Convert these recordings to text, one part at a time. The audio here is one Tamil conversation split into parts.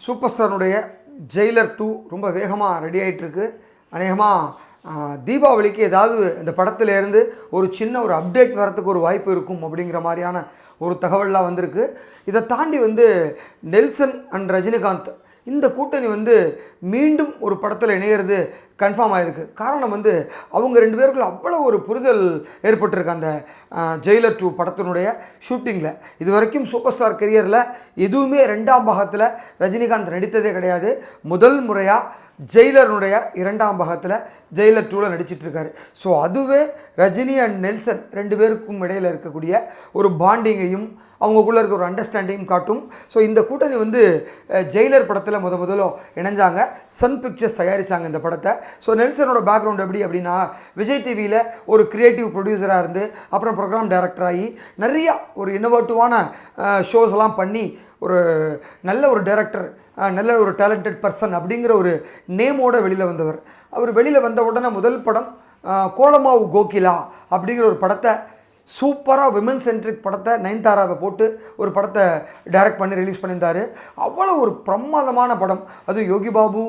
சூப்பர் ஸ்டாருடைய ஜெயிலர் டூ ரொம்ப வேகமாக ரெடி ஆகிட்டுருக்கு அநேகமாக தீபாவளிக்கு ஏதாவது இந்த படத்துலேருந்து ஒரு சின்ன ஒரு அப்டேட் வரத்துக்கு ஒரு வாய்ப்பு இருக்கும் அப்படிங்கிற மாதிரியான ஒரு தகவல்லாம் வந்திருக்கு. இதை தாண்டி வந்து நெல்சன் அண்ட் ரஜினிகாந்த் இந்த கூட்டணி வந்து மீண்டும் ஒரு படத்தில் இணையிறது கன்ஃபார்ம் ஆகிருக்கு காரணம் வந்து அவங்க ரெண்டு பேருக்குள்ள அவ்வளோ ஒரு புரிதல் ஏற்பட்டிருக்கு அந்த ஜெயிலர் டூ படத்தினுடைய ஷூட்டிங்கில் இது வரைக்கும் சூப்பர் ஸ்டார் கெரியரில் எதுவுமே ரெண்டாம் பாகத்தில் ரஜினிகாந்த் நடித்ததே கிடையாது. முதல் முறையாக ஜெயிலருடைய இரண்டாம் பாகத்தில் ஜெயிலர் டூவில் நடிச்சிட்ருக்காரு ஸோ அதுவே ரஜினி அண்ட் நெல்சன் ரெண்டு பேருக்கும் இடையில் இருக்கக்கூடிய ஒரு பாண்டிங்கையும் அவங்கக்குள்ளே இருக்க ஒரு அண்டர்ஸ்டாண்டிங்கும் காட்டும். ஸோ இந்த கூட்டணி வந்து ஜெயிலர் படத்தில் முத முதல்ல இணைஞ்சாங்க. சன் பிக்சர்ஸ் தயாரித்தாங்க இந்த படத்தை. ஸோ நெல்சனோட பேக்ரவுண்ட் எப்படி அப்படின்னா விஜய் டிவியில் ஒரு கிரியேட்டிவ் ப்ரொடியூசராக இருந்து அப்புறம் ப்ரோக்ராம் டைரக்டர் ஆகி நிறையா ஒரு இன்னோவேட்டிவான ஷோஸ்லாம் பண்ணி ஒரு நல்ல ஒரு டைரக்டர் நல்ல ஒரு டேலண்டட் பர்சன் அப்படிங்கிற ஒரு நேமோட வெளியில் வந்தவர். அவர் வெளியில் வந்த உடனே முதல் படம் கோலமாவு கோகிலா அப்படிங்கிற ஒரு படத்தை சூப்பராக விமன் சென்ட்ரிக் படத்தை நயன்தாராவை போட்டு ஒரு படத்தை டைரக்ட் பண்ணி ரிலீஸ் பண்ணியிருந்தார். அவ்வளோ ஒரு பிரமாதமான படம். அதுவும் யோகி பாபு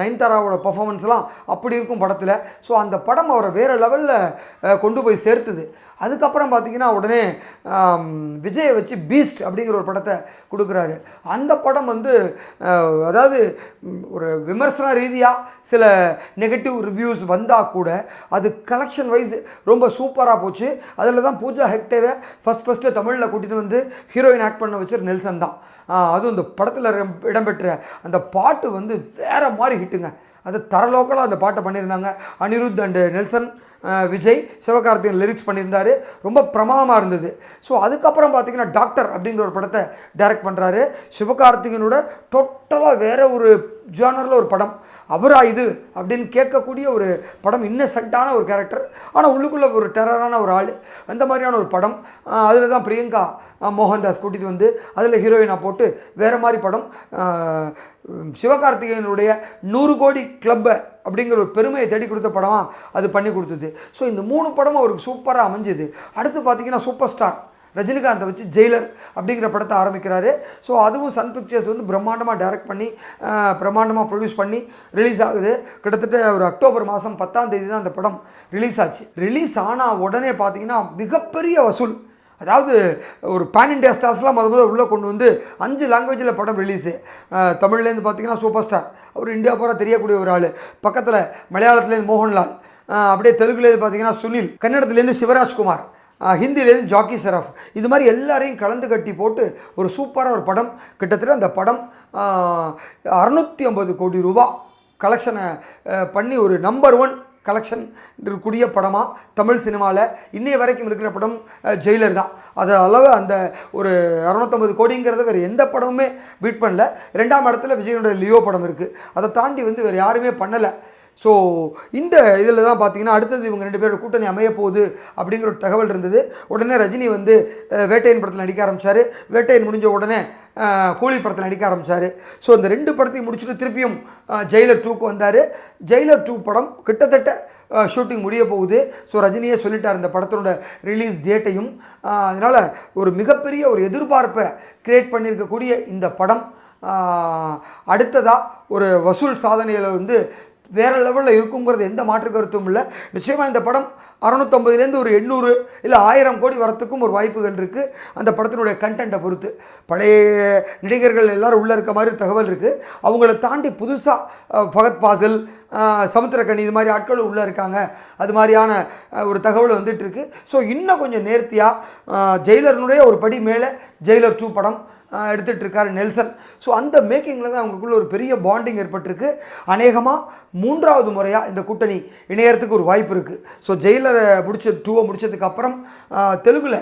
நயன்தாராவோட பர்ஃபாமன்ஸ்லாம் அப்படி இருக்கும் படத்தில். ஸோ அந்த படம் அவரை வேறு லெவலில் கொண்டு போய் சேர்த்துது. அதுக்கப்புறம் பார்த்தீங்கன்னா உடனே விஜயை வச்சு பீஸ்ட் அப்படிங்கிற ஒரு படத்தை கொடுக்குறாரு. அந்த படம் வந்து அதாவது ஒரு விமர்சன ரீதியாக சில நெகட்டிவ் ரிவ்யூஸ் வந்தால் கூட அது கலெக்ஷன் வைஸ் ரொம்ப சூப்பராக போச்சு. அதில் தான் பூஜா ஹெக்டேவை ஃபஸ்ட் ஃபஸ்ட்டு தமிழில் கூட்டிகிட்டு வந்து ஹீரோயின் ஆக்ட் பண்ண வச்சு நெல்சன் தான். அதுவும் இந்த படத்தில் இடம்பெற்ற அந்த பாட்டு வந்து வேறு மாதிரி ஹிட்டுங்க அது தரலோக்கலாக அந்த பாட்டை பண்ணியிருந்தாங்க. Anirudh and Nelson Vijay Sivakarthikeyan lyrics பண்ணியிருந்தாரு. ரொம்ப பிரமாதமாக இருந்தது. ஸோ அதுக்கப்புறம் பார்த்தீங்கன்னா டாக்டர் அப்படிங்கிற ஒரு படத்தை டைரக்ட் பண்ணுறாரு சிவகார்த்திகேயனோட டோட்டலாக வேறு ஒரு ஜானரில் ஒரு படம். அவரா இது அப்படின்னு கேட்கக்கூடிய ஒரு படம் இன்னசென்ட்டான ஒரு கேரக்டர் ஆனால் உள்ளுக்குள்ளே ஒரு டெரரான ஒரு ஆள். அந்த மாதிரியான ஒரு படம். அதில் தான் பிரியங்கா மோகன்தாஸ் கூட்டிகிட்டு வந்து அதில் ஹீரோயினாக போட்டு வேறு மாதிரி படம். சிவகார்த்திகேயனுடைய நூறு கோடி கிளப்பை அப்படிங்கிற ஒரு பெருமையை தேடி கொடுத்த படமாக அது பண்ணி கொடுத்தது. ஸோ இந்த மூணு படமும் அவருக்கு சூப்பராக அமைஞ்சுது. அடுத்து பார்த்தீங்கன்னா சூப்பர் ஸ்டார் ரஜினிகாந்தை வச்சு ஜெயிலர் அப்படிங்கிற படத்தை ஆரம்பிக்கிறாரு. ஸோ அதுவும் சன் பிக்சர்ஸ் வந்து பிரம்மாண்டமாக டைரக்ட் பண்ணி பிரம்மாண்டமாக ப்ரொடியூஸ் பண்ணி ரிலீஸ் ஆகுது. கிட்டத்தட்ட ஒரு அக்டோபர் மாதம் பத்தாம் தேதி தான் அந்த படம் ரிலீஸ் ஆச்சு. ரிலீஸ் ஆனால் உடனே பார்த்தீங்கன்னா மிகப்பெரிய வசூல். அதாவது ஒரு பேன் இண்டியா ஸ்டார்ஸ்லாம் முத முதல் உள்ளே கொண்டு வந்து அஞ்சு லாங்குவேஜில் படம் ரிலீஸு தமிழ்லேருந்து பார்த்தீங்கன்னா சூப்பர் ஸ்டார் அவர் இந்தியா பூரா தெரியக்கூடிய ஒரு ஆள். பக்கத்தில் மலையாளத்துலேருந்து மோகன்லால். அப்படியே தெலுங்குலேருந்து பார்த்தீங்கன்னா சுனில். கன்னடத்துலேருந்து சிவராஜ்குமார். ஹிந்திலேருந்து ஜாக்கி சரஃப் இது மாதிரி எல்லாரையும் கலந்து கட்டி போட்டு ஒரு சூப்பராக ஒரு படம். கிட்டத்தட்ட அந்த படம் அறுநூற்றி ஐம்பது கோடி ரூபா கலெக்ஷனை பண்ணி ஒரு நம்பர் ஒன் கலெக்ஷன் கூடிய படமாக தமிழ் சினிமாவில் இன்றைய வரைக்கும் இருக்கிற படம் ஜெயிலர் தான். அது அளவு அந்த ஒரு அறுநூத்தம்பது கோடிங்கிறத வேறு எந்த படமுமே பீட் பண்ணல. ரெண்டாம் இடத்துல விஜயனுடைய லியோ படம் இருக்குது அதை தாண்டி வந்து வேறு யாருமே பண்ணலை. ஸோ இந்த இதில் தான் பார்த்தீங்கன்னா அடுத்தது இவங்க ரெண்டு பேரோட கூட்டணி அமைய போகுது அப்படிங்கிற ஒரு தகவல் இருந்தது. உடனே ரஜினி வந்து வேட்டையின் வேட்டையன் படத்தில் நடிக்க ஆரம்பித்தார் வேட்டையன் முடிஞ்ச உடனே கூலி படத்தில் நடிக்க ஆரம்பித்தார் ஸோ இந்த ரெண்டு படத்தையும் முடிச்சுட்டு திருப்பியும் ஜெயிலர் டூக்கு வந்தார். ஜெயிலர் டூ படம் கிட்டத்தட்ட ஷூட்டிங் முடிய போகுது. ஸோ ரஜினியே சொல்லிட்டார் இந்த படத்தோட ரிலீஸ் டேட்டையும் அதனால் ஒரு மிகப்பெரிய ஒரு எதிர்பார்ப்பை க்ரியேட் பண்ணியிருக்கக்கூடிய இந்த படம் அடுத்ததாக ஒரு வசூல் சாதனையில் வந்து வேறு லெவலில் இருக்குங்கிறது எந்த மாற்று கருத்தும் இல்லை. நிச்சயமாக இந்த படம் அறநூற்றம்பதுலேருந்து ஒரு எண்ணூறு இல்லை ஆயிரம் கோடி வரத்துக்கும் ஒரு வாய்ப்புகள் இருக்குது அந்த படத்தினுடைய கண்டென்ட்டை பொறுத்து. பழைய நடிகர்கள் எல்லோரும் உள்ளே இருக்க மாதிரி ஒரு தகவல் இருக்குது அவங்கள தாண்டி புதுசாக ஃபகத் பாசில் சமுத்திரக்கணி இது மாதிரி ஆட்கள் உள்ளே இருக்காங்க. அது மாதிரியான ஒரு தகவல் வந்துட்டுருக்கு ஸோ இன்னும் கொஞ்சம் நேர்த்தியாக ஜெயிலர்னுடைய ஒரு படி மேலே ஜெயிலர் டூ படம் ஆஹ் நெல்சன். ஸோ அந்த மேக்கிங்கில் தான் அவங்களுக்குள்ள ஒரு பெரிய பாண்டிங் ஏற்பட்டிருக்கு. அநேகமாக மூன்றாவது முறையாக இந்த கூட்டணி இணையறதுக்கு ஒரு வாய்ப்பு இருக்குது ஸோ ஜெயிலரை முடிச்ச டூவை முடித்ததுக்கப்புறம் தெலுங்கில்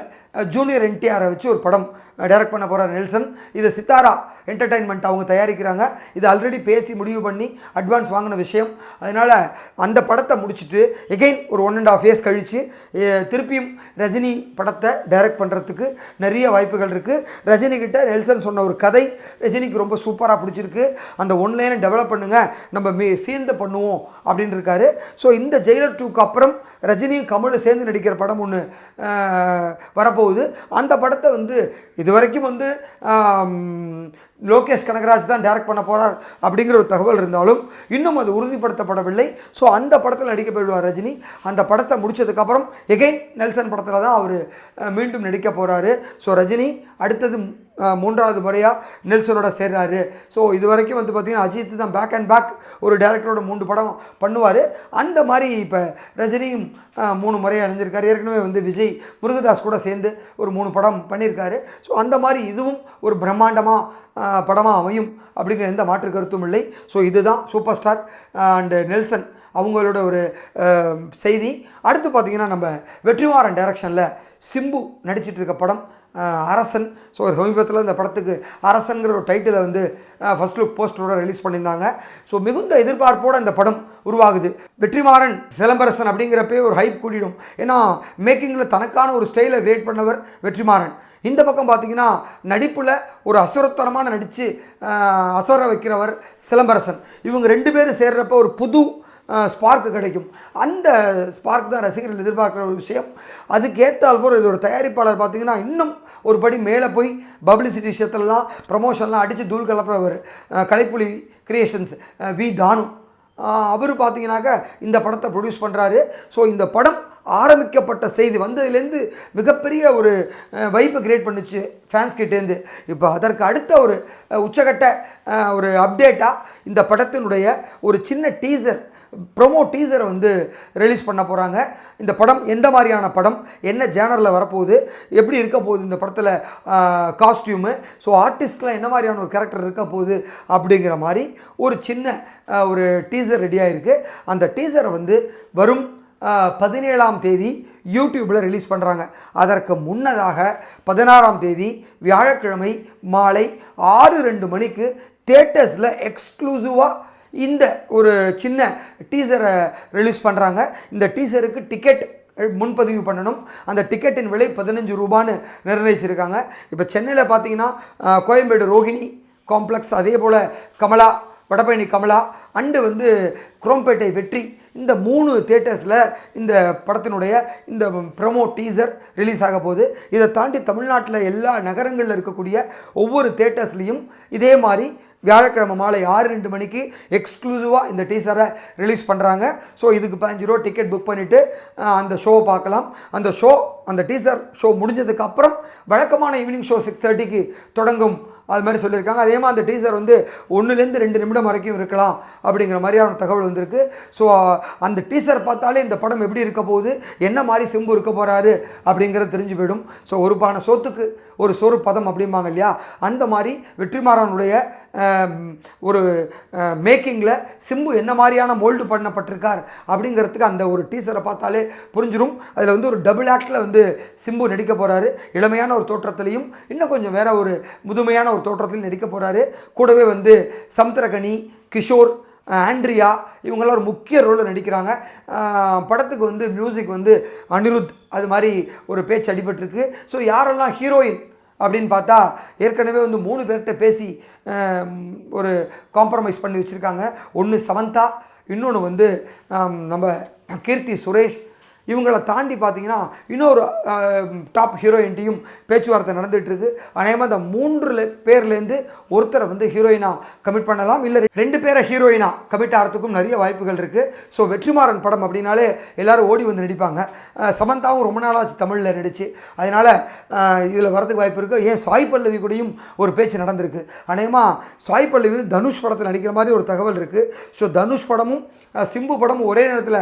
ஜூனியர் என்டிஆரை வச்சு ஒரு படம் டைரக்ட் பண்ண போகிறார் நெல்சன். இது சித்தாரா என்டர்டைன்மெண்ட் அவங்க தயாரிக்கிறாங்க. இது ஆல்ரெடி பேசி முடிவு பண்ணி அட்வான்ஸ் வாங்கின விஷயம். அதனால் அந்த படத்தை முடிச்சுட்டு எகெயின் ஒரு ஒன் அண்ட் ஆஃப் இயர்ஸ் கழித்து திருப்பியும் ரஜினி படத்தை டைரக்ட் பண்ணுறதுக்கு நிறைய வாய்ப்புகள் இருக்குது ரஜினிக்கிட்ட நெல்சன் சொன்ன ஒரு கதை ரஜினிக்கு ரொம்ப சூப்பராக பிடிச்சிருக்கு. அந்த ஒன்லைனை டெவலப் பண்ணுங்கள் நம்ம மீ சேர்ந்து பண்ணுவோம் அப்படின்னு இருக்காரு. ஸோ இந்த ஜெயிலர் டூக்கு அப்புறம் ரஜினியும் கமலும் சேர்ந்து நடிக்கிற படம் ஒன்று வரப்போகுது. அந்த படத்தை வந்து இது வரைக்கும் வந்து லோகேஷ் கனகராஜ் தான் டைரக்ட் பண்ண போகிறார் அப்படிங்கிற ஒரு தகவல் இருந்தாலும் இன்னும் அது உறுதிப்படுத்தப்படவில்லை. ஸோ அந்த படத்தில் நடிக்க போயிடுவார் ரஜினி. அந்த படத்தை முடித்ததுக்கப்புறம் எகெயின் நெல்சன் படத்தில் தான் அவர் மீண்டும் நடிக்க போகிறாரு ஸோ ரஜினி அடுத்தது மூன்றாவது முறையாக நெல்சனோட சேர்றாரு. ஸோ இது வரைக்கும் வந்து பார்த்திங்கன்னா அஜித் தான் பேக் அண்ட் பேக் ஒரு டேரக்டரோட மூன்று படம் பண்ணுவார். அந்த மாதிரி இப்போ ரஜினியும் மூணு முறை அணிஞ்சிருக்காரு ஏற்கனவே வந்து விஜய் முருகதாஸ் கூட சேர்ந்து ஒரு மூணு படம் பண்ணியிருக்காரு. ஸோ அந்த மாதிரி இதுவும் ஒரு பிரம்மாண்டமாக படமாக அமையும் அப்படிங்கிற எந்த மாற்று கருத்தும் இல்லை. ஸோ இதுதான் சூப்பர் ஸ்டார் அண்டு நெல்சன் அவங்களோட ஒரு செய்தி. அடுத்து பார்த்தீங்கன்னா நம்ம வெற்றிமாறன் டைரக்ஷனில் சிம்பு நடிச்சிட்ருக்க படம் அரசன். ஸோ சமீபத்தில் இந்த படத்துக்கு அரசன்கிற ஒரு டைட்டிலை வந்து ஃபர்ஸ்ட் லுக் போஸ்டரோட ரிலீஸ் பண்ணியிருந்தாங்க. ஸோ மிகுந்த எதிர்பார்ப்போடு இந்த படம் உருவாகுது. வெற்றிமாறன் சிலம்பரசன் அப்படிங்கிறப்பே ஒரு ஹைப் கூட்டிடும் ஏன்னா மேக்கிங்கில் தனக்கான ஒரு ஸ்டைலை கிரியேட் பண்ணவர் வெற்றிமாறன். இந்த பக்கம் பார்த்தீங்கன்னா நடிப்பில் ஒரு அசுரத்தனமான நடித்து அசர வைக்கிறவர் சிலம்பரசன். இவங்க ரெண்டு பேரும் சேர்றப்ப ஒரு புது ஸ்பார்க்கு கிடைக்கும். அந்த ஸ்பார்க் தான் ரசிகர்கள் எதிர்பார்க்குற ஒரு விஷயம். அதுக்கேற்றால் போல் இதோட தயாரிப்பாளர் பார்த்திங்கன்னா இன்னும் ஒரு படி மேலே போய் பப்ளிசிட்டி விஷயத்துலலாம் ப்ரமோஷன்லாம் அடித்து தூள் கலப்புறவர். கலைப்புலி கிரியேஷன்ஸ் வி தானு. அவர் பார்த்தீங்கன்னாக்க இந்த படத்தை ப்ரொடியூஸ் பண்ணுறாரு ஸோ இந்த படம் ஆரம்பிக்கப்பட்ட செய்தி வந்ததுலேருந்து மிகப்பெரிய ஒரு வைப்பை கிரியேட் பண்ணுச்சு ஃபேன்ஸ் கிட்டேருந்து இப்போ அதற்கு அடுத்த ஒரு உச்சகட்ட ஒரு அப்டேட்டாக இந்த படத்தினுடைய ஒரு சின்ன டீசர் ப்ரொமோ டீசரை வந்து ரிலீஸ் பண்ண போகிறாங்க இந்த படம் எந்த மாதிரியான படம் என்ன ஜேனரில் வரப்போகுது எப்படி இருக்க போகுது இந்த படத்தில் காஸ்டியூமு ஸோ ஆர்டிஸ்ட்லாம் என்ன மாதிரியான ஒரு கேரக்டர் இருக்க போகுது அப்படிங்கிற மாதிரி ஒரு சின்ன ஒரு டீசர் ரெடியாக இருக்குது அந்த டீசரை வந்து வரும் பதினேழாம் தேதி யூடியூப்பில் ரிலீஸ் பண்ணுறாங்க அதற்கு முன்னதாக பதினாறாம் தேதி வியாழக்கிழமை மாலை ஆறு ரெண்டு மணிக்கு தேட்டர்ஸில் எக்ஸ்க்ளூசிவாக இந்த ஒரு சின்ன டீசரை ரிலீஸ் பண்ணுறாங்க இந்த டீசருக்கு டிக்கெட் முன்பதிவு பண்ணணும். அந்த டிக்கெட்டின் விலை பதினஞ்சு ரூபான்னு நிர்ணயிச்சிருக்காங்க. இப்போ சென்னையில் பார்த்தீங்கன்னா கோயம்பேடு ரோஹிணி காம்ப்ளெக்ஸ் அதே போல் கமலா வடபழனி கமலா அண்டு வந்து குரோம்பேட்டை வெற்றி இந்த மூணு தேட்டர்ஸில் இந்த படத்தினுடைய இந்த ப்ரமோ டீசர் ரிலீஸ் ஆக போகுது. இதை தாண்டி தமிழ்நாட்டில் எல்லா நகரங்களில் இருக்கக்கூடிய ஒவ்வொரு தேட்டர்ஸ்லேயும் இதே மாதிரி வியாழக்கிழமை மாலை ஆறு ரெண்டு மணிக்கு எக்ஸ்க்ளூசிவாக இந்த டீசரை ரிலீஸ் பண்ணுறாங்க ஸோ இதுக்கு பதினஞ்சு ரூபா டிக்கெட் புக் பண்ணிவிட்டு அந்த ஷோவை பார்க்கலாம். அந்த ஷோ அந்த டீசர் ஷோ முடிஞ்சதுக்கு அப்புறம் வழக்கமான ஈவினிங் ஷோ சிக்ஸ் தேர்ட்டிக்கு தொடங்கும். அது மாதிரி சொல்லியிருக்காங்க. அதே மாதிரி அந்த டீசர் வந்து ஒன்றுலேருந்து ரெண்டு நிமிடம் வரைக்கும் இருக்கலாம் அப்படிங்கிற மாதிரியான தகவல் வந்திருக்கு. ஸோ அந்த டீசர் பார்த்தாலே இந்த படம் எப்படி இருக்க போகுது என்ன மாதிரி சிம்பு இருக்க போகிறாரு அப்படிங்கிறது தெரிஞ்சு போயிடும். ஸோ ஒரு பானை சோத்துக்கு ஒரு சொறு பதம் அப்படிம்பாங்க இல்லையா? அந்த மாதிரி வெற்றிமாறனுடைய ஒரு மேக்கிங்கில் சிம்பு என்ன மாதிரியான மோல்டு பண்ணப்பட்டிருக்கார் அப்படிங்கிறதுக்கு அந்த ஒரு டீசரை பார்த்தாலே புரிஞ்சிடும் அதில் வந்து ஒரு டபுள் ஆக்டில் வந்து சிம்பு நடிக்க போகிறாரு இளமையான ஒரு தோற்றத்திலையும் இன்னும் கொஞ்சம் வேற ஒரு முதுமையான ஒரு தோற்றத்தில் நடிக்க போகிறாரு கூடவே வந்து சமுத்திரகனி கிஷோர் ஆண்ட்ரியா இவங்கெல்லாம் ஒரு முக்கிய ரோலில் நடிக்கிறாங்க. படத்துக்கு வந்து மியூசிக் வந்து அனிருத் அது மாதிரி ஒரு பேச்சு அடிபட்டிருக்கு. ஸோ யாரெல்லாம் ஹீரோயின் அப்படின்னு பார்த்தா ஏற்கனவே வந்து மூணு பேர்கிட்ட பேசி ஒரு காம்ப்ரமைஸ் பண்ணி வச்சுருக்காங்க. ஒன்று சமந்தா இன்னொன்று வந்து நம்ம கீர்த்தி சுரேஷ் இவங்களை தாண்டி பார்த்தீங்கன்னா இன்னொரு டாப் ஹீரோயின்ட்டையும் பேச்சுவார்த்தை நடந்துகிட்ருக்கு. அநேகமாக அந்த மூன்று பேர்லேருந்து ஒருத்தரை வந்து ஹீரோயினாக கமிட் பண்ணலாம். இல்லை ரெண்டு பேரை ஹீரோயினாக கமிட் ஆகிறதுக்கும் நிறைய வாய்ப்புகள் இருக்குது ஸோ வெற்றிமாறன் படம் அப்படின்னாலே எல்லோரும் ஓடி வந்து நடிப்பாங்க. சமந்தாவும் ரொம்ப நாளாச்சு தமிழில் நடிச்சு. அதனால் இதில் வரதுக்கு வாய்ப்பு இருக்குது ஏன் சாய் பல்லவி கூடயும் ஒரு பேச்சு நடந்திருக்கு. அநேகமாக சாய் பல்லவி வந்து தனுஷ் படத்தில் நடிக்கிற மாதிரி ஒரு தகவல் இருக்குது ஸோ தனுஷ் படமும் சிம்பு படமும் ஒரே நேரத்தில்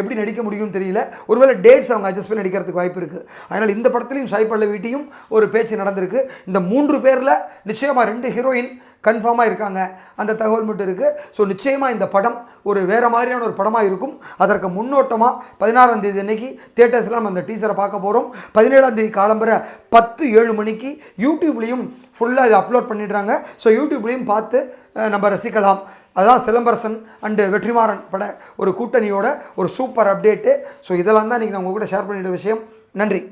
எப்படி நடிக்க முடியும்னு தெரியும். தெரியல ஒருவேளை டேட்ஸ் அவங்க அட்ஜஸ்ட் பண்ணி நடிக்கிறதுக்கு வாய்ப்பு இருக்குது அதனால் இந்த படத்துலையும் சாய் பல்லவிட்டையும் ஒரு பேச்சு நடந்திருக்கு. இந்த மூன்று பேரில் நிச்சயமாக ரெண்டு ஹீரோயின் கன்ஃபார்மாக இருக்காங்க. அந்த தகவல் மட்டும் இருக்குது ஸோ நிச்சயமாக இந்த படம் ஒரு வேறு மாதிரியான ஒரு படமாக இருக்கும். அதற்கு முன்னோட்டமாக பதினாறாம் தேதி அன்னைக்கு தேட்டர்ஸ்லாம் நம்ம அந்த டீசரை பார்க்க போகிறோம் பதினேழாம் தேதி காலம்பர பத்து ஏழு மணிக்கு யூடியூப்லேயும் ஃபுல்லாக இதை அப்லோட் பண்ணிடுறாங்க. ஸோ யூடியூப்லேயும் பார்த்து நம்ம ரசிக்கலாம். அதான் சிலம்பரசன் அண்டு வெற்றிமாறன் பட ஒரு கூட்டணியோட ஒரு சூப்பர் அப்டேட்டு ஸோ இதெல்லாம் தான் இன்றைக்கி நான் உங்கள் கூட ஷேர் பண்ணிட்ட விஷயம். நன்றி.